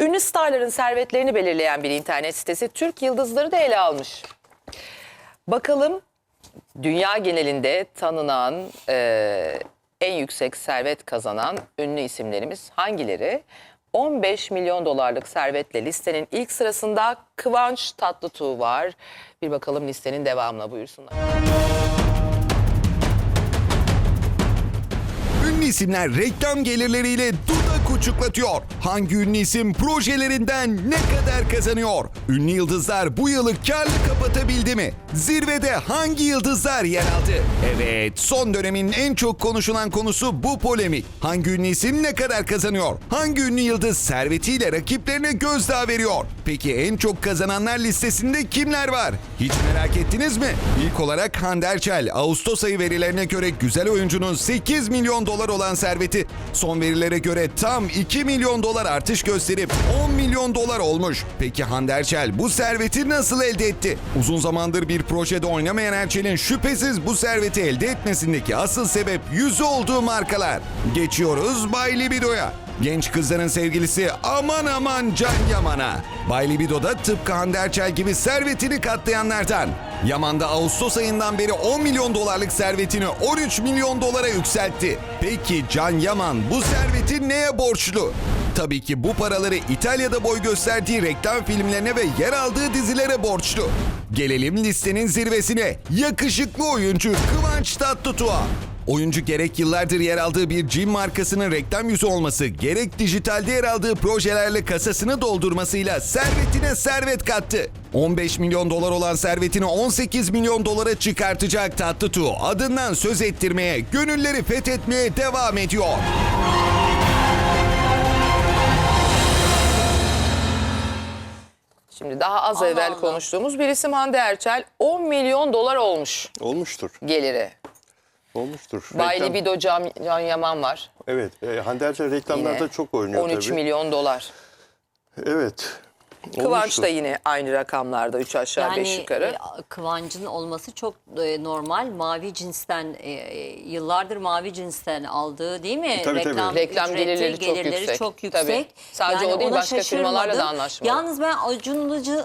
Ünlü starların servetlerini belirleyen bir internet sitesi Türk yıldızları da ele almış. Bakalım dünya genelinde tanınan, e, en yüksek servet kazanan ünlü isimlerimiz hangileri? 15 milyon dolarlık servetle listenin ilk sırasında Kıvanç Tatlıtuğ var. Bir bakalım listenin devamına buyursunlar. Ünlü isimler reklam gelirleriyle dudak uçuklatıyor. Hangi ünlü isim projelerinden ne kadar kazanıyor? Ünlü yıldızlar bu yılı karlı kapatabildi mi? Zirvede hangi yıldızlar yer aldı? Evet, son dönemin en çok konuşulan konusu bu polemik. Hangi ünlü isim ne kadar kazanıyor? Hangi ünlü yıldız servetiyle rakiplerine gözdağı veriyor? Peki en çok kazananlar listesinde kimler var? Hiç merak ettiniz mi? İlk olarak Hande Erçel, Ağustos ayı verilerine göre güzel oyuncunun 8 milyon dolar olan serveti son verilere göre tam 2 milyon dolar artış gösterip 10 milyon dolar olmuş. Peki Hande Erçel bu serveti nasıl elde etti? Uzun zamandır bir projede oynamayan Erçel'in şüphesiz bu serveti elde etmesindeki asıl sebep yüzü olduğu markalar. Geçiyoruz Bay Libido'ya. Genç kızların sevgilisi aman aman Can Yaman'a. Bay Libido tıpkı Hande Erçel gibi servetini katlayanlardan. Yaman da Ağustos ayından beri 10 milyon dolarlık servetini 13 milyon dolara yükseltti. Peki Can Yaman bu serveti neye borçlu? Tabii ki bu paraları İtalya'da boy gösterdiği reklam filmlerine ve yer aldığı dizilere borçlu. Gelelim listenin zirvesine. Yakışıklı oyuncu Kıvanç Tatlıtuğ'a. Oyuncu gerek yıllardır yer aldığı bir gym markasının reklam yüzü olması, gerek dijitalde yer aldığı projelerle kasasını doldurmasıyla servetine servet kattı. 15 milyon dolar olan servetini 18 milyon dolara çıkartacak Tatlıtuğ adından söz ettirmeye, gönülleri fethetmeye devam ediyor. Şimdi daha az Allah evvel Allah. konuştuğumuz bir isim Hande Erçel 10 milyon dolar olmuş Olmuştur. geliri. Olmuştur. Bay Reklam- Libido Can, Can Yaman var. Evet. E, Hande Erçel reklamlarda Yine çok oynuyor 13 tabii. milyon dolar. Evet. Kıvanç Olmuştur. da yine aynı rakamlarda 3 aşağı 5 Yani yukarı. e, Kıvancın olması çok e, normal. Mavi cinsten e, e, yıllardır mavi cinsten aldığı değil mi? Tabii, tabii. Reklam, ücreti, gelirleri çok gelirleri yüksek. çok Tabii. yüksek. Sadece o değil, ona başka firmalarla da şaşırmadım. anlaşmalı. Yalnız ben Acun Ilıcı,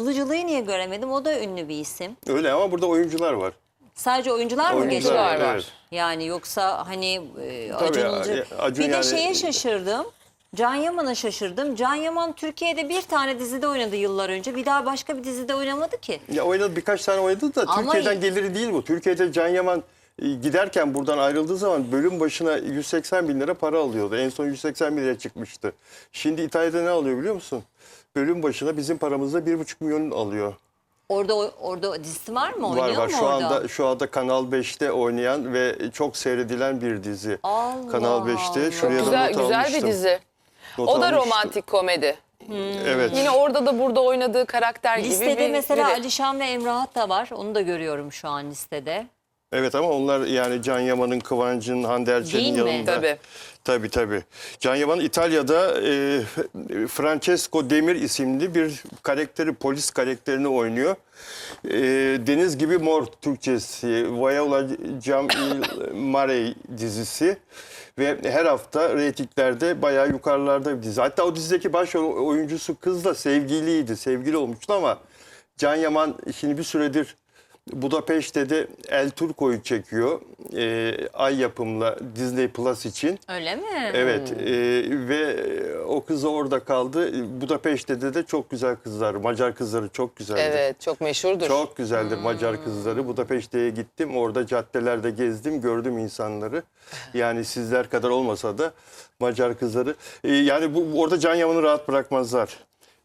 Ilıcılı'yı niye göremedim? O da ünlü bir isim. Öyle ama burada oyuncular var. Sadece oyuncular mı Oyuncular geçiyor? var, var. evet. Yani yoksa hani e, Tabii, Acun ya, Ilıcı... ya, Acun bir de yani- şeye şaşırdım. Can Yaman'a şaşırdım. Can Yaman Türkiye'de bir tane dizide oynadı yıllar önce. Bir daha başka bir dizide oynamadı ki. Ya oynadı birkaç tane oynadı da Ama- Türkiye'den geliri değil bu. Türkiye'de Can Yaman e, giderken buradan ayrıldığı zaman bölüm başına 180 bin lira para alıyordu. En son 180 bin lira çıkmıştı. Şimdi İtalya'da ne alıyor biliyor musun? Bölüm başına bizim paramızda 1,5 milyon alıyor. Orada orada dizisi var mı? Oynuyor var var mu şu orada? anda şu anda Kanal 5'te oynayan ve çok seyredilen bir dizi. Allah Kanal 5'te Allah. şuraya da Güzel not güzel bir dizi. Not O da romantik komedi. Evet. Yine orada da burada oynadığı karakter gibi Listede bir mesela biri. Alişan ve Emrahat da var. Onu da görüyorum şu an listede. Evet ama onlar yani Can Yaman'ın, Kıvanç'ın, Hande Erçel'in Değil mi? yanında. Tabii. Tabii tabii. Can Yaman İtalya'da e, Francesco Demir isimli bir karakteri, polis karakterini oynuyor. E, Deniz gibi Mor Türkçesi, Viola Cam il Mare dizisi. Ve her hafta reytinglerde bayağı yukarılarda bir dizi. Hatta o dizideki başrol oyuncusu kızla sevgiliydi, sevgili olmuştu ama Can Yaman şimdi bir süredir Budapeşte de El Turco'yu çekiyor. Ee, ay yapımla Disney Plus için. Öyle mi? Evet Hmm. e, ve o kız orada kaldı. Budapeşte'de de çok güzel kızlar. Macar kızları çok güzeldi. Evet çok meşhurdur. Çok güzeldir Macar kızları. Budapeşte'ye gittim. Orada caddelerde gezdim. Gördüm insanları. Yani sizler kadar olmasa da Macar kızları. Ee, yani bu orada Can Yaman'ı rahat bırakmazlar.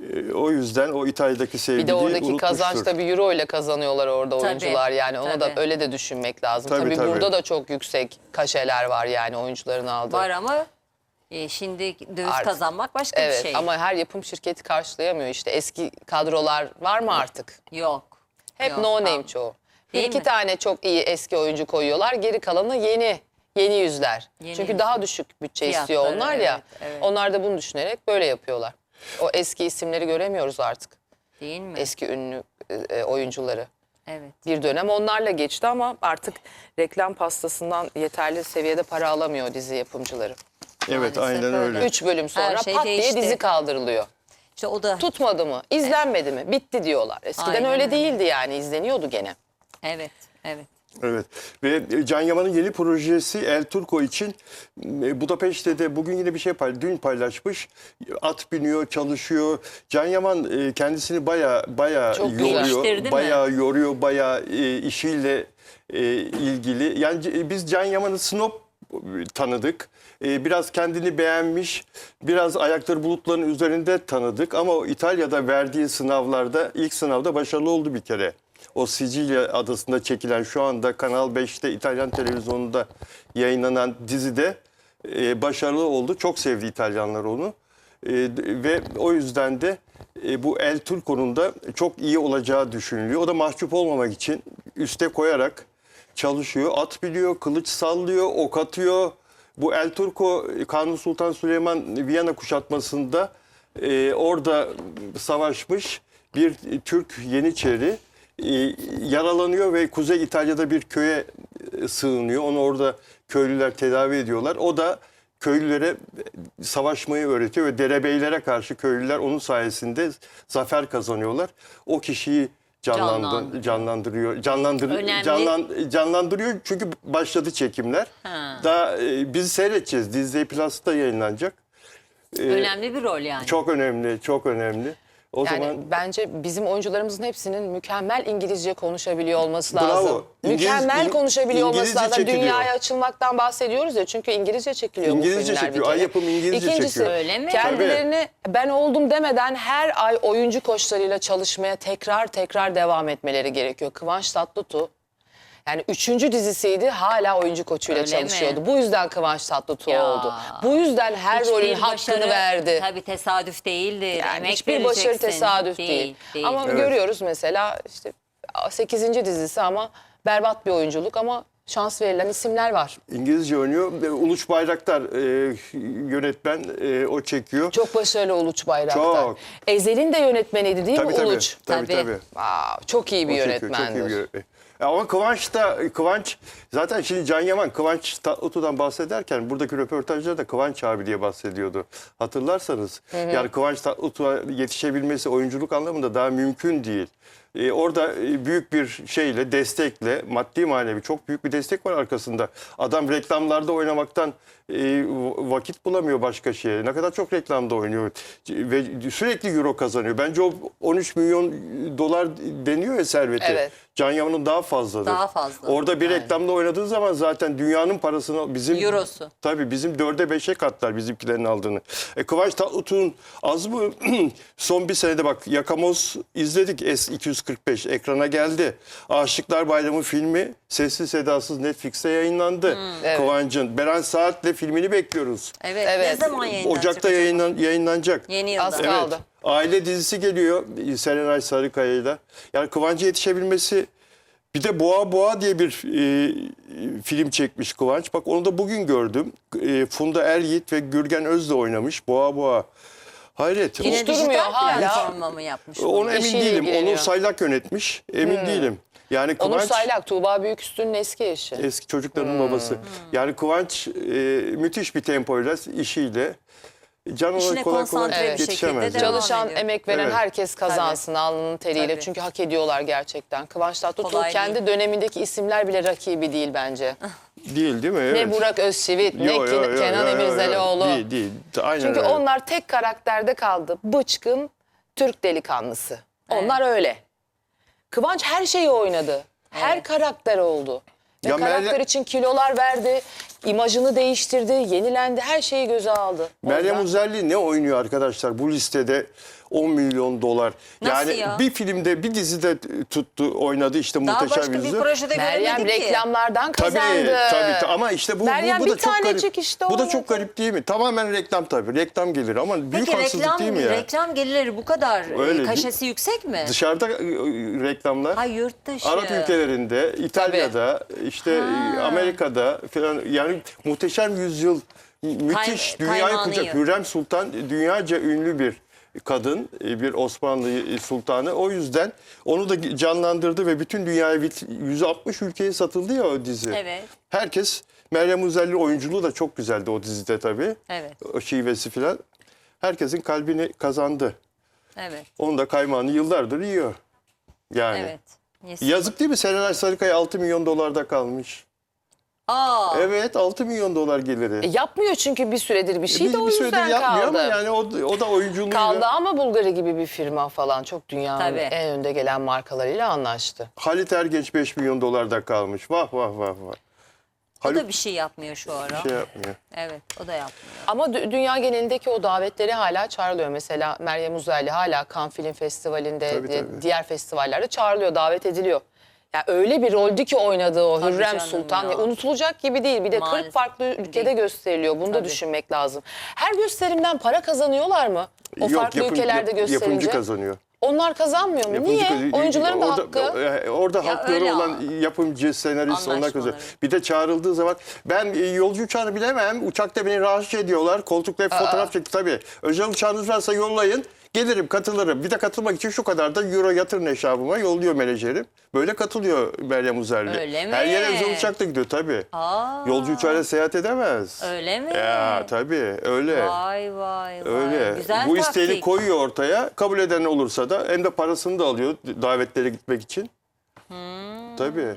Ee, o yüzden o İtalya'daki Bir sevgiliyi de oradaki unutmuştur. kazanç da bir euro ile kazanıyorlar orada Tabii, oyuncular yani onu da tabii. öyle de düşünmek lazım. Tabii, Tabii, tabii. burada da çok yüksek kaşeler var yani oyuncuların aldığı. Var ama e, şimdi döviz Artık- kazanmak başka Evet bir şey. ama her yapım şirketi karşılayamıyor işte eski kadrolar var mı artık? Yok. Hep Yok, no name tamam. çoğu. Bir Değil iki mi? tane çok iyi eski oyuncu koyuyorlar geri kalanı yeni yeni yüzler. Yeni Çünkü yüzler. daha düşük bütçe istiyor Fiyatları, onlar ya. evet, evet. Onlar da bunu düşünerek böyle yapıyorlar. O eski isimleri göremiyoruz artık. Değil mi? Eski ünlü e, e, oyuncuları. evet. Bir dönem onlarla geçti ama artık reklam pastasından yeterli seviyede para alamıyor dizi yapımcıları. Evet Maalesef aynen öyle. Üç bölüm sonra Her şey pat değişti. diye dizi kaldırılıyor. İşte o da Tutmadı mı? İzlenmedi mi? Bitti diyorlar. Eskiden Aynen öyle öyle. değildi yani izleniyordu gene. evet evet. Evet ve Can Yaman'ın yeni projesi El Turco için e, Budapeşte de bugün yine bir şey pay, dün paylaşmış. At biniyor, çalışıyor. Can Yaman e, kendisini baya baya yoruyor. Baya yoruyor, baya e, işiyle e, ilgili. Yani biz Can Yaman'ı snop e, tanıdık. E, biraz kendini beğenmiş, biraz ayakları bulutların üzerinde tanıdık. Ama İtalya'da verdiği sınavlarda ilk sınavda başarılı oldu bir kere. O Sicilya adasında çekilen şu anda Kanal 5'te İtalyan televizyonunda yayınlanan dizide e, başarılı oldu. Çok sevdi İtalyanlar onu. E, ve o yüzden de e, bu El Turco'nun da çok iyi olacağı düşünülüyor. O da mahcup olmamak için üste koyarak çalışıyor. At biliyor, kılıç sallıyor, ok atıyor. Bu El Turco Kanuni Sultan Süleyman Viyana kuşatmasında e, orada savaşmış bir Türk Yeniçeri yaralanıyor ve Kuzey İtalya'da bir köye e, sığınıyor. Onu orada köylüler tedavi ediyorlar. O da köylülere savaşmayı öğretiyor ve derebeylere karşı köylüler onun sayesinde zafer kazanıyorlar. O kişiyi canlandı, Canlandırıyor. Canlandır, Önemli. canlan, canlandırıyor çünkü başladı çekimler. Ha. Daha e, biz seyredeceğiz. Disney Plus'ta yayınlanacak. Önemli bir rol yani. Çok önemli, çok önemli. O Yani zaman bence bizim oyuncularımızın hepsinin mükemmel İngilizce konuşabiliyor olması Bravo. lazım. İngiliz- mükemmel konuşabiliyor olması İngilizce lazım. çekiliyor. Dünyaya açılmaktan bahsediyoruz ya çünkü İngilizce çekiliyor bu İngilizce filmler bir çekiyor. Ay yapım İngilizce İkincisi, çekiyor. Öyle mi? kendilerini ben oldum demeden her ay oyuncu koçlarıyla çalışmaya tekrar tekrar devam etmeleri gerekiyor. Kıvanç Tatlıtuğ yani üçüncü dizisiydi hala oyuncu koçuyla Öyle mi? çalışıyordu. Bu yüzden Kıvanç Tatlıtuğ Ya. oldu. Bu yüzden her Hiçbir rolün hakkını başarı verdi. Tabii tesadüf değildir. Yani Emek hiçbir başarı tesadüf değil. değil. Ama Evet. görüyoruz mesela işte 8. dizisi ama berbat bir oyunculuk ama şans verilen isimler var. İngilizce oynuyor. Uluç Bayraktar e, yönetmen e, o çekiyor. Çok başarılı Uluç Bayraktar. Çok. Ezel'in de yönetmeniydi değil tabii, mi tabii, Uluç? tabii Tabii. tabii. Aa, çok iyi bir O çekiyor, yönetmendir. Çok iyi bir yönetmen. Ama Kıvanç da Kıvanç zaten şimdi Can Yaman Kıvanç Tatlıtuğ'dan bahsederken buradaki röportajda da Kıvanç abi diye bahsediyordu. Hatırlarsanız yani Kıvanç Tatlıtuğ'a yetişebilmesi oyunculuk anlamında daha mümkün değil. Ee, orada e, büyük bir şeyle destekle maddi manevi çok büyük bir destek var arkasında. Adam reklamlarda oynamaktan e, vakit bulamıyor başka şeye. Ne kadar çok reklamda oynuyor ve sürekli euro kazanıyor. Bence o 13 milyon dolar deniyor ya serveti. Evet. Can Yaman'ın daha fazladır. Daha fazla. Orada bir reklamda oynadığı zaman zaten dünyanın parasını bizim Eurosu. Tabii bizim dörde beşe katlar bizimkilerin aldığını. E, Kıvanç Tatlıtuğ'un az mı son bir senede bak Yakamoz izledik S245 ekrana geldi. Aşıklar Bayramı filmi sessiz sedasız Netflix'te yayınlandı. Evet. Kıvanç'ın Beren Saat'le filmini bekliyoruz. Evet. Evet. Ne zaman yayınlanacak? Ocak'ta yayınlan, yayınlanacak. Yeni yılda. Az kaldı. Aile dizisi geliyor Serenay Sarıkaya'yla. Yani Kıvanç'a yetişebilmesi bir de Boğa Boğa diye bir e, film çekmiş Kıvanç. Bak onu da bugün gördüm. E, Funda Er Yiğit ve Gürgen Öz de oynamış. Boğa Boğa. Hayret. Yine Hiç durmuyor hala. platformla mı yapmış? Bunu? onu emin İşiyle değilim. ilgileniyor. Onur Saylak yönetmiş. Emin değilim. Yani Onur Kıvanç Saylak, Tuğba Büyüküstü'nün eski eşi. eski çocukların babası. Yani Kıvanç e, müthiş bir tempoyla işiyle Can İşine ona kolay kolay konsantre bir yetişemez. şekilde yani. devam Çalışan, ediyor. emek veren Evet. herkes kazansın alnının teriyle. Tabii. Çünkü hak ediyorlar gerçekten. Kıvanç Tatlıtuğ Kolay kendi değil. dönemindeki isimler bile rakibi değil bence. Değil değil mi? Evet. Ne Burak Özçivit, ne Yo, yo, yo, Kenan yo, yo, yo. Emirzalıoğlu. Değil değil. Aynen Çünkü öyle. onlar tek karakterde kaldı. Bıçkın Türk delikanlısı. Onlar öyle. Kıvanç her şeyi oynadı. Her karakter oldu. Ve Ya karakter Meryem- için kilolar verdi, imajını değiştirdi, yenilendi, her şeyi göze aldı. Meryem yüzden- Uzerli ne oynuyor arkadaşlar bu listede 10 milyon dolar. Nasıl yani ya? bir filmde bir dizide tuttu oynadı işte Daha Muhteşem başka bir projede Meryem göremedik ki. reklamlardan Tabii kazandı. tabii ta- ama işte bu, Meryem bu, bu da bir çok garip. işte bu da çok garip değil mi? Tamamen reklam tabii. Reklam gelir ama büyük Peki haksızlık reklam, değil mi ya? reklam gelirleri bu kadar e, Öyle. kaşesi yüksek mi? Dışarıda e, reklamlar Ha yurt dışı. Arap ülkelerinde, İtalya'da, işte e, Amerika'da falan yani muhteşem yüzyıl müthiş Kay- dünyayı kucak. Hürrem Sultan dünyaca ünlü bir kadın, e, bir Osmanlı sultanı. O yüzden onu da canlandırdı ve bütün dünyaya vit- 160 ülkeye satıldı ya o dizi. Evet. Herkes Meryem Uzerli oyunculuğu da çok güzeldi o dizide tabii. Evet. O şivesi filan. Herkesin kalbini kazandı. Evet. Onun da kaymağını yıllardır yiyor. Yani. Evet. Yesin. Yazık değil mi? Serenay Sarıkaya 6 milyon dolarda kalmış. Aa, Evet 6 milyon dolar geliri. E, yapmıyor çünkü bir süredir bir şey de bir, o bir süredir yüzden yapmıyor kaldı. ama yani o, o da oyunculuğuyla. Kaldı ama Bulgari gibi bir firma falan çok dünyanın Tabii. en önde gelen markalarıyla anlaştı. Halit Ergenç 5 milyon dolarda kalmış. Vah vah vah vah. o da bir şey yapmıyor şu ara. şey yapmıyor. Evet, o da yapmıyor. Ama dü- dünya genelindeki o davetleri hala çağrılıyor. Mesela Meryem Uzerli hala Cannes Film Festivali'nde, Tabii, di- tabii. diğer festivallerde çağrılıyor, davet ediliyor. Ya öyle bir roldü ki oynadığı o Tabii Hürrem canım Sultan ya. ya unutulacak gibi değil. Bir de 40 Maalesef farklı ülkede değil. gösteriliyor. Bunu da Tabii. düşünmek lazım. Her gösterimden para kazanıyorlar mı? O farklı yapım- ülkelerde yap- gösterince. Yapımcı kazanıyor. Onlar kazanmıyor mu? Yapımcı Niye? kazanıyor. Oyuncuların da orada, hakkı. e, Orada Ya hakları olan ama. yapımcı, senarist onlar kazanıyor. Bir de çağrıldığı zaman ben e, yolcu uçağını bilemem. Uçakta beni rahatsız ediyorlar. Koltukta hep fotoğraf çekti tabii. Özel uçağınız varsa yollayın. Gelirim katılırım. Bir de katılmak için şu kadar da euro yatırın hesabıma yolluyor menajerim. Böyle katılıyor Meryem Uzerli. Öyle mi? Her yere özel uçakla gidiyor tabii. Aa, Yolcu uçağıyla seyahat edemez. öyle mi? Ya tabii öyle. Vay vay vay. Öyle. Güzel Bu taktik. isteğini koyuyor ortaya. Kabul eden olursa da hem de parasını da alıyor davetlere gitmek için. Tabii.